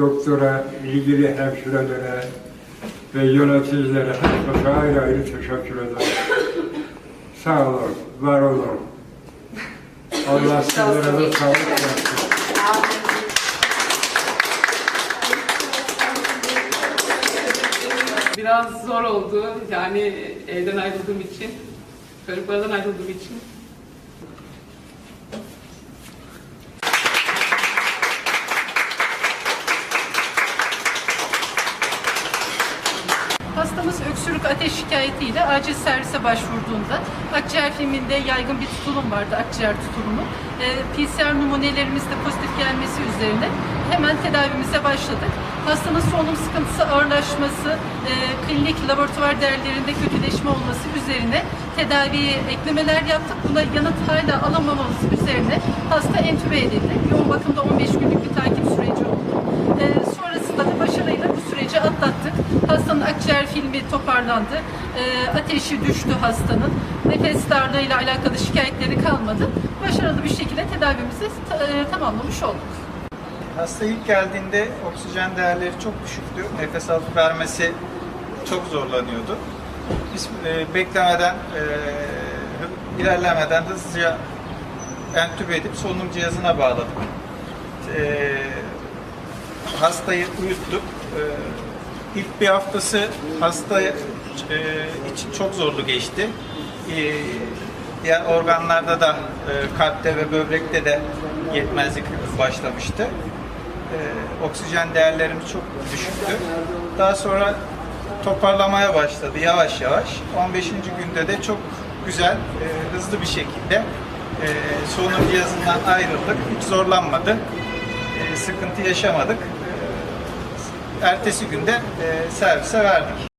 doktora, ilgili hemşirelere ve yöneticilere herkese ayrı ayrı teşekkür ederim. Sağ olun, var olun. Allah sizlere de sağlık versin. Biraz zor oldu. Yani evden ayrıldığım için, çocuklardan ayrıldığım için. Hastamız öksürük ateş şikayetiyle acil servise başvurduğunda akciğer filminde yaygın bir tutulum vardı, akciğer tutulumu. Ee, PCR numunelerimiz de pozitif gelmesi üzerine hemen tedavimize başladık. Hastanın solunum sıkıntısı ağırlaşması, e, klinik laboratuvar değerlerinde kötüleşme olması üzerine tedaviye eklemeler yaptık. Buna yanıt hala alamamamız üzerine hasta entübe edildi. Yoğun bakımda 15 günlük bir takip süreci oldu. Ee, sonrasında da başarıyla bu süreci atlattık. Hastanın akciğer filmi toparlandı. Ee, ateşi düştü hastanın. Nefes darlığıyla alakalı şikayetleri kalmadı. Başarılı bir şekilde tedavimizi e, tamamlamış olduk. Hasta ilk geldiğinde oksijen değerleri çok düşüktü. Nefes alıp vermesi çok zorlanıyordu. Biz e, beklemeden, e, ilerlemeden hızlıca entübe edip solunum cihazına bağladık. E, hastayı uyuttuk. E, ilk bir haftası hasta e, için çok zorlu geçti. E, diğer organlarda da e, kalpte ve böbrekte de yetmezlik başlamıştı. E, oksijen değerlerimiz çok düşüktü. Daha sonra toparlamaya başladı yavaş yavaş. 15. günde de çok güzel, e, hızlı bir şekilde e, solunum cihazından ayrıldık. Hiç zorlanmadı. E, sıkıntı yaşamadık. Ertesi günde e, servise verdik.